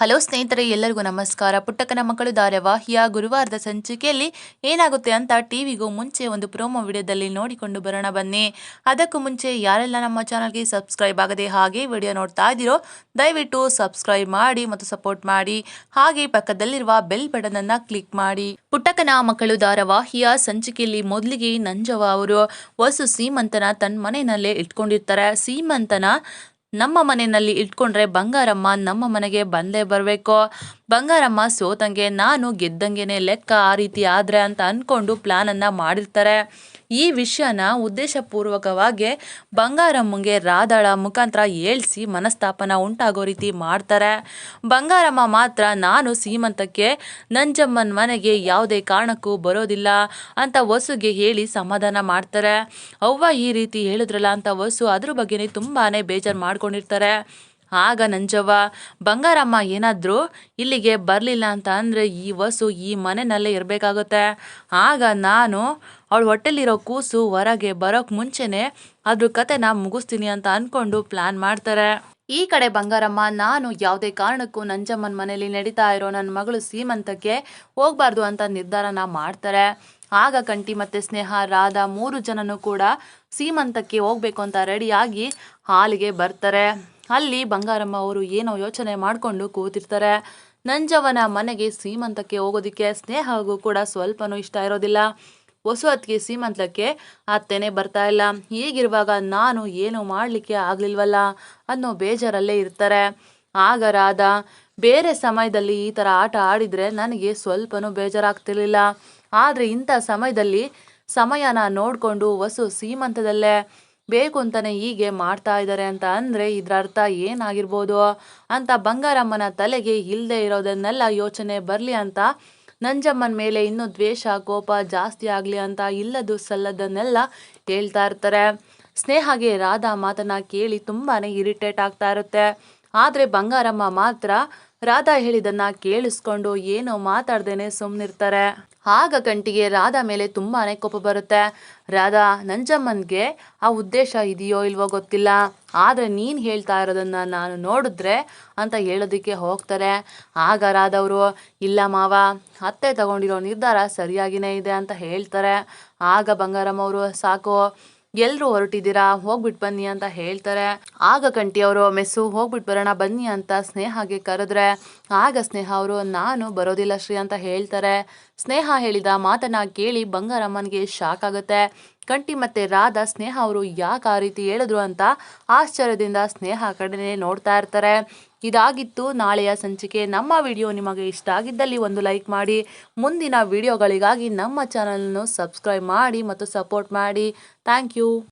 Hello ಸ್ನೇಹಿತರೆ, ಎಲ್ಲರಿಗೂ ನಮಸ್ಕಾರ. ಪುಟ್ಟಕನ ಮಕ್ಕಳು ಧಾರಾವಾಹಿಯ ಗುರುವಾರದ ಸಂಚಿಕೆಯಲ್ಲಿ ಏನಾಗುತ್ತೆ ಅಂತ ಟಿವಿಗೂ ಮುಂಚೆ ಒಂದು ಪ್ರೋಮೋ ವಿಡಿಯೋದಲ್ಲಿ ನೋಡಿಕೊಂಡು ಬರೋಣ ಬನ್ನಿ. ಅದಕ್ಕೂ ಮುಂಚೆ ಯಾರೆಲ್ಲ ನಮ್ಮ ಚಾನಲ್ಗೆ ಸಬ್ಸ್ಕ್ರೈಬ್ ಆಗದೆ ಹಾಗೆ ವಿಡಿಯೋ ನೋಡ್ತಾ ಇದ್ದೀರೋ, ದಯವಿಟ್ಟು ಸಬ್ಸ್ಕ್ರೈಬ್ ಮಾಡಿ ಮತ್ತು ಸಪೋರ್ಟ್ ಮಾಡಿ. ಹಾಗೆ ಪಕ್ಕದಲ್ಲಿರುವ ಬೆಲ್ ಬಟನ್ ಅನ್ನ ಕ್ಲಿಕ್ ಮಾಡಿ. ಪುಟ್ಟಕ್ಕನ ಮಕ್ಕಳು ಧಾರಾವಾಹಿಯ ಸಂಚಿಕೆಯಲ್ಲಿ ಮೊದಲಿಗೆ ನಂಜವ ಅವರು ವಸು ಸೀಮಂತನ ತನ್ನ ಮನೆಯಲ್ಲೇ ಇಟ್ಕೊಂಡಿರ್ತಾರೆ. ಸೀಮಂತನ ನಮ್ಮ ಮನೆಯಲ್ಲಿ ಇಟ್ಕೊಂಡ್ರೆ ಬಂಗಾರಮ್ಮ ನಮ್ಮ ಮನೆಗೆ ಬಂದೇ ಬರಬೇಕು. ಬಂಗಾರಮ್ಮ ಸೋತಂಗೆ ನಾನು ಗೆದ್ದಂಗೆನೆ ಲೆಕ್ಕ ಆ ರೀತಿ ಆದರೆ ಅಂತ ಅಂದ್ಕೊಂಡು ಪ್ಲ್ಯಾನನ್ನು ಮಾಡಿರ್ತಾರೆ. ಈ ವಿಷಯನ ಉದ್ದೇಶಪೂರ್ವಕವಾಗಿ ಬಂಗಾರಮ್ಮಂಗೆ ರಾಧಾಳ ಮುಖಾಂತರ ಏಳಿಸಿ ಮನಸ್ತಾಪನ ಉಂಟಾಗೋ ರೀತಿ ಮಾಡ್ತಾರೆ. ಬಂಗಾರಮ್ಮ ಮಾತ್ರ ನಾನು ಸೀಮಂತಕ್ಕೆ ನಂಜಮ್ಮನ ಮನೆಗೆ ಯಾವುದೇ ಕಾರಣಕ್ಕೂ ಬರೋದಿಲ್ಲ ಅಂತ ವಸುಗೆ ಹೇಳಿ ಸಮಾಧಾನ ಮಾಡ್ತಾರೆ. ಅವ್ವ ಈ ರೀತಿ ಹೇಳಿದ್ರಲ್ಲ ಅಂತ ವಸು ಅದ್ರ ಬಗ್ಗೆನೇ ತುಂಬಾ ಬೇಜಾರು ಮಾಡ್ಕೊಂಡಿರ್ತಾರೆ. ಆಗ ನಂಜವ್ವ, ಬಂಗಾರಮ್ಮ, ಏನಾದರೂ? ಇಲ್ಲಿಗೆ ಬರಲಿಲ್ಲ ಅಂತ ಅಂದರೆ ಈ ವಸು ಈ ಮನೆಯಲ್ಲೇ ಇರಬೇಕಾಗುತ್ತೆ. ಆಗ ನಾನು, ಅವಳ ಹೊಟ್ಟೆಲಿರೋ ಕೂಸು ಹೊರಗೆ ಬರೋಕ್ಕೆ ಮುಂಚೆನೇ ಅದ್ರ ಕತೆನ ಮುಗಿಸ್ತೀನಿ ಅಂತ ಅಂದ್ಕೊಂಡು ಪ್ಲ್ಯಾನ್ ಮಾಡ್ತಾರೆ. ಈ ಕಡೆ ಬಂಗಾರಮ್ಮ, ನಾನು ಯಾವುದೇ ಕಾರಣಕ್ಕೂ ನಂಜಮ್ಮನ ಮನೇಲಿ ನಡೀತಾ ಇರೋ ನನ್ನ ಮಗಳು ಸೀಮಂತಕ್ಕೆ ಹೋಗಬಾರ್ದು ಅಂತ ನಿರ್ಧಾರನ ಮಾಡ್ತಾರೆ. ಆಗ ಕಂಟಿ ಮತ್ತು ಸ್ನೇಹ, ರಾಧಾ ಮೂರು ಜನನು ಕೂಡ ಸೀಮಂತಕ್ಕೆ ಹೋಗ್ಬೇಕು ಅಂತ ರೆಡಿಯಾಗಿ ಹಾಲಿಗೆ ಬರ್ತಾರೆ. ಅಲ್ಲಿ ಬಂಗಾರಮ್ಮ ಅವರು ಏನೋ ಯೋಚನೆ ಮಾಡಿಕೊಂಡು ಕೂತಿರ್ತಾರೆ. ನಂಜವನ ಮನೆಗೆ ಸೀಮಂತಕ್ಕೆ ಹೋಗೋದಿಕ್ಕೆ ಸ್ನೇಹಗೂ ಕೂಡ ಸ್ವಲ್ಪನೂ ಇಷ್ಟ ಇರೋದಿಲ್ಲ. ಹೊಸತ್ಗೆ ಸೀಮಂತಕ್ಕೆ ಅತ್ತೆನೇ ಬರ್ತಾ ಇಲ್ಲ. ಹೀಗಿರುವಾಗ ನಾನು ಏನು ಮಾಡಲಿಕ್ಕೆ ಆಗಲಿಲ್ವಲ್ಲ ಅನ್ನೋ ಬೇಜಾರಲ್ಲೇ ಇರ್ತಾರೆ. ಆಗ ರಾಧ, ಬೇರೆ ಸಮಯದಲ್ಲಿ ಈ ಥರ ಆಟ ಆಡಿದರೆ ನನಗೆ ಸ್ವಲ್ಪನೂ ಬೇಜಾರಾಗ್ತಿರ್ಲಿಲ್ಲ. ಆದರೆ ಇಂಥ ಸಮಯದಲ್ಲಿ ಸಮಯನ ನೋಡಿಕೊಂಡು ವಸು ಸೀಮಂತದಲ್ಲೇ ಬೇಕು ಅಂತಲೇ ಹೀಗೆ ಮಾಡ್ತಾ ಇದ್ದಾರೆ ಅಂತ ಅಂದರೆ ಇದರ ಅರ್ಥ ಏನಾಗಿರ್ಬೋದು ಅಂತ ಬಂಗಾರಮ್ಮನ ತಲೆಗೆ ಇಲ್ಲದೆ ಇರೋದನ್ನೆಲ್ಲ ಯೋಚನೆ ಬರಲಿ ಅಂತ ನಂಜಮ್ಮನ ಮೇಲೆ ಇನ್ನೂ ದ್ವೇಷ, ಕೋಪ ಜಾಸ್ತಿ ಆಗಲಿ ಅಂತ ಇಲ್ಲದು ಸಲ್ಲದನ್ನೆಲ್ಲ ಹೇಳ್ತಾ ಇರ್ತಾರೆ. ಸ್ನೇಹಗೆ ರಾಧಾ ಮಾತನ್ನ ಕೇಳಿ ತುಂಬಾ ಇರಿಟೇಟ್ ಆಗ್ತಾ ಇರುತ್ತೆ. ಆದರೆ ಬಂಗಾರಮ್ಮ ಮಾತ್ರ ರಾಧಾ ಹೇಳಿದನ್ನ ಕೇಳಿಸ್ಕೊಂಡು ಏನೋ ಮಾತಾಡ್ದೇನೆ ಸುಮ್ಮನಿರ್ತಾರೆ ಆಗ ಕಂಟಿಗೆ ರಾಧಾ ಮೇಲೆ ತುಂಬಾನೇ ಕೋಪ ಬರುತ್ತೆ. ರಾಧಾ ನಂಜಮ್ಮನ್ಗೆ ಆ ಉದ್ದೇಶ ಇದೆಯೋ ಇಲ್ವೋ ಗೊತ್ತಿಲ್ಲ. ಆದರೆ ನೀನು ಹೇಳ್ತಾ ಇರೋದನ್ನ ನಾನು ನೋಡಿದ್ರೆ ಅಂತ ಹೇಳೋದಕ್ಕೆ ಹೋಗ್ತಾರೆ. ಆಗ ರಾಧವರು ಇಲ್ಲ ಮಾವ, ಅತ್ತೆ ತಗೊಂಡಿರೋ ನಿರ್ಧಾರ ಸರಿಯಾಗಿನೇ ಇದೆ ಅಂತ ಹೇಳ್ತಾರೆ. ಆಗ ಬಂಗಾರಮ್ಮ ಅವರು, ಸಾಕು ಎಲ್ಲರೂ ಹೊರಟಿದ್ದೀರಾ ಹೋಗ್ಬಿಟ್ಟು ಬನ್ನಿ ಅಂತ ಹೇಳ್ತಾರೆ. ಆಗ ಕಂಟಿ ಅವರು, ಮೆಸ್ಸು ಹೋಗ್ಬಿಟ್ಟು ಬರೋಣ, ಬನ್ನಿ ಅಂತ ಸ್ನೇಹಗೆ ಕರೆದ್ರೆ. ಆಗ ಸ್ನೇಹ ಅವರು, ನಾನು ಬರೋದಿಲ್ಲ ಶ್ರೀ ಅಂತ ಹೇಳ್ತಾರೆ. ಸ್ನೇಹ ಹೇಳಿದ ಮಾತನ್ನ ಕೇಳಿ ಬಂಗಾರಮ್ಮನಿಗೆ ಶಾಕ್ ಆಗುತ್ತೆ. ಕಂಟಿ ಮತ್ತೆ ರಾಧಾ, ಸ್ನೇಹ ಅವರು ಯಾಕೆ ಆ ರೀತಿ ಹೇಳಿದ್ರು ಅಂತ ಆಶ್ಚರ್ಯದಿಂದ ಸ್ನೇಹ ಕಡೆನೆ ನೋಡ್ತಾ ಇರ್ತಾರೆ. ಇದಾಗಿತ್ತು ನಾಳೆಯ ಸಂಚಿಕೆ. ನಮ್ಮ ವಿಡಿಯೋ ನಿಮಗೆ ಇಷ್ಟ ಆಗಿದ್ದಲ್ಲಿ ಒಂದು ಲೈಕ್ ಮಾಡಿ. ಮುಂದಿನ ವಿಡಿಯೋಗಳಿಗಾಗಿ ನಮ್ಮ ಚಾನಲನ್ನು ಸಬ್ಸ್ಕ್ರೈಬ್ ಮಾಡಿ ಮತ್ತು ಸಪೋರ್ಟ್ ಮಾಡಿ. Thank you.